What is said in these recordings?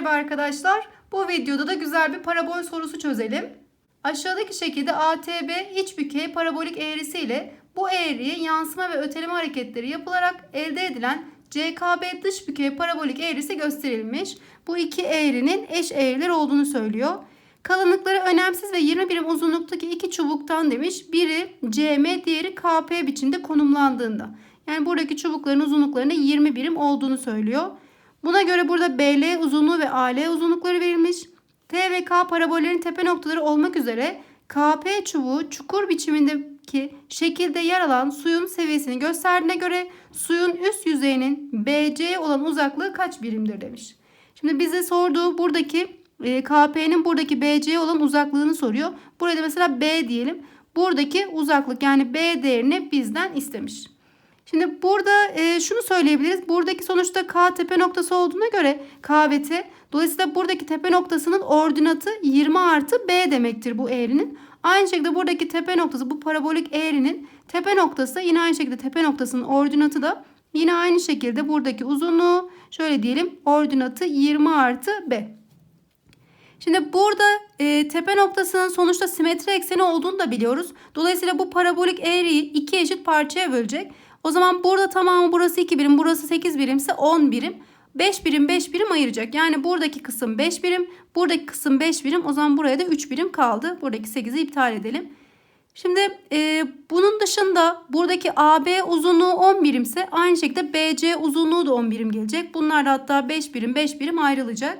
merhaba arkadaşlar. Bu videoda da güzel bir parabol sorusu çözelim. Aşağıdaki şekilde ATB iç bükey parabolik eğrisi ile bu eğriye yansıma ve öteleme hareketleri yapılarak elde edilen CKB dış bükey parabolik eğrisi gösterilmiş. Bu iki eğrinin eş eğriler olduğunu söylüyor. Kalınlıkları önemsiz ve 20 birim uzunluktaki iki çubuktan demiş. Biri CM, diğeri KP biçimde konumlandığında. Yani buradaki çubukların uzunluklarının 20 birim olduğunu söylüyor. Buna göre burada BL uzunluğu ve AL uzunlukları verilmiş. T ve K parabollerin tepe noktaları olmak üzere KP çubuğu çukur biçimindeki şekilde yer alan suyun seviyesini gösterdiğine göre suyun üst yüzeyinin BC'ye olan uzaklığı kaç birimdir demiş. Şimdi bize sorduğu buradaki e, KP'nin buradaki BC'ye olan uzaklığını soruyor. Burada mesela B diyelim. Buradaki uzaklık yani B değerini bizden istemiş. Şimdi burada e, şunu söyleyebiliriz. Buradaki sonuçta K tepe noktası olduğuna göre K ve T. Dolayısıyla buradaki tepe noktasının ordinatı 20 artı B demektir bu eğrinin. Aynı şekilde buradaki tepe noktası bu parabolik eğrinin tepe noktası da yine aynı şekilde tepe noktasının ordinatı da yine aynı şekilde buradaki uzunluğu şöyle diyelim ordinatı 20 artı B. Şimdi burada e, tepe noktasının sonuçta simetri ekseni olduğunu da biliyoruz. Dolayısıyla bu parabolik eğriyi iki eşit parçaya bölecek. O zaman burada tamamı burası 2 birim, burası 8 birimse 10 birim. 5 birim 5 birim ayıracak. Yani buradaki kısım 5 birim, buradaki kısım 5 birim. O zaman buraya da 3 birim kaldı. Buradaki 8'i iptal edelim. Şimdi e, bunun dışında buradaki AB uzunluğu 10 birimse aynı şekilde BC uzunluğu da 10 birim gelecek. Bunlar da hatta 5 birim 5 birim ayrılacak.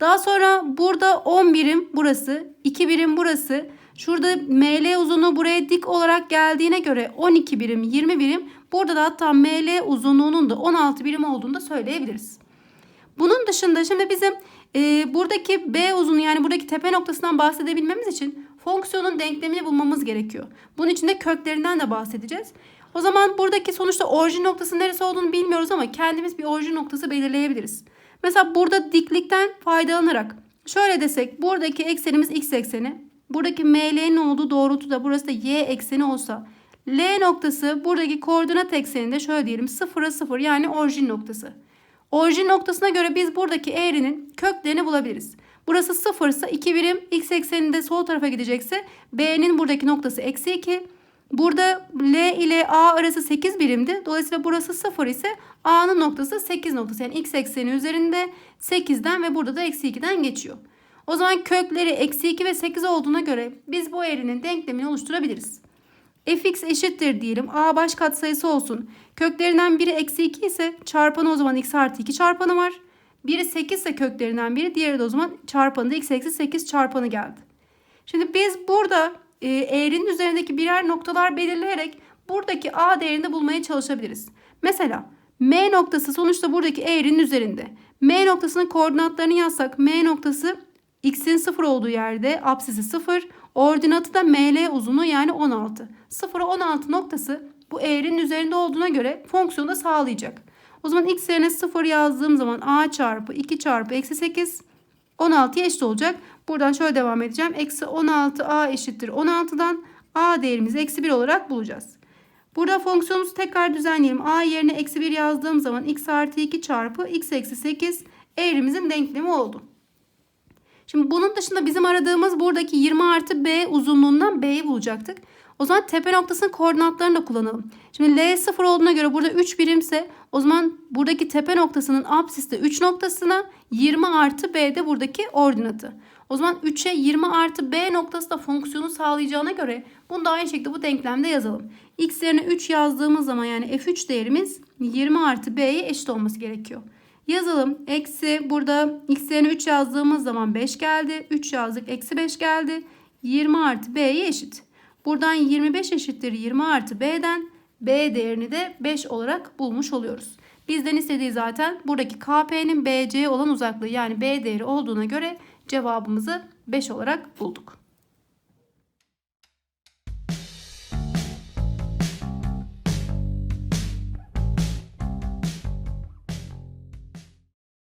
Daha sonra burada 10 birim burası, 2 birim burası. Şurada ML uzunluğu buraya dik olarak geldiğine göre 12 birim, 20 birim. Burada da hatta ML uzunluğunun da 16 birim olduğunu da söyleyebiliriz. Bunun dışında şimdi bizim e, buradaki B uzunluğu yani buradaki tepe noktasından bahsedebilmemiz için fonksiyonun denklemini bulmamız gerekiyor. Bunun için de köklerinden de bahsedeceğiz. O zaman buradaki sonuçta orijin noktası neresi olduğunu bilmiyoruz ama kendimiz bir orijin noktası belirleyebiliriz. Mesela burada diklikten faydalanarak şöyle desek buradaki eksenimiz x ekseni. Buradaki ML'nin olduğu doğrultu da burası da y ekseni olsa L noktası buradaki koordinat ekseninde şöyle diyelim 0'a 0 yani orijin noktası. Orijin noktasına göre biz buradaki eğrinin köklerini bulabiliriz. Burası 0 ise 2 birim x ekseninde sol tarafa gidecekse B'nin buradaki noktası eksi 2. Burada L ile A arası 8 birimdi. Dolayısıyla burası 0 ise A'nın noktası 8 noktası. Yani x ekseni üzerinde 8'den ve burada da eksi 2'den geçiyor. O zaman kökleri eksi 2 ve 8 olduğuna göre biz bu eğrinin denklemini oluşturabiliriz. Fx eşittir diyelim. A baş katsayısı olsun. Köklerinden biri eksi 2 ise çarpanı o zaman x artı 2 çarpanı var. Biri 8 ise köklerinden biri diğeri de o zaman çarpanı da x eksi 8 çarpanı geldi. Şimdi biz burada e, eğrinin üzerindeki birer noktalar belirleyerek buradaki a değerini bulmaya çalışabiliriz. Mesela M noktası sonuçta buradaki eğrinin üzerinde. M noktasının koordinatlarını yazsak M noktası x'in 0 olduğu yerde apsisi 0. Ordinatı da ML uzunluğu yani 16. 0'a 16 noktası bu eğrinin üzerinde olduğuna göre fonksiyonu da sağlayacak. O zaman x yerine 0 yazdığım zaman a çarpı 2 çarpı eksi 8 16'ya eşit olacak. Buradan şöyle devam edeceğim. Eksi 16a eşittir 16'dan a değerimizi eksi 1 olarak bulacağız. Burada fonksiyonumuzu tekrar düzenleyelim. a yerine eksi 1 yazdığım zaman x artı 2 çarpı x eksi 8 eğrimizin denklemi oldu. Şimdi bunun dışında bizim aradığımız buradaki 20 artı b uzunluğundan b'yi bulacaktık. O zaman tepe noktasının koordinatlarını da kullanalım. Şimdi L 0 olduğuna göre burada 3 birimse o zaman buradaki tepe noktasının apsiste 3 noktasına 20 artı b de buradaki ordinatı. O zaman 3'e 20 artı b noktası da fonksiyonu sağlayacağına göre bunu da aynı şekilde bu denklemde yazalım. x yerine 3 yazdığımız zaman yani f3 değerimiz 20 artı b'ye eşit olması gerekiyor. Yazalım. Eksi burada x yerine 3 yazdığımız zaman 5 geldi. 3 yazdık. Eksi 5 geldi. 20 artı b'ye eşit. Buradan 25 eşittir 20 artı b'den b değerini de 5 olarak bulmuş oluyoruz. Bizden istediği zaten buradaki KP'nin BC'ye olan uzaklığı yani b değeri olduğuna göre cevabımızı 5 olarak bulduk.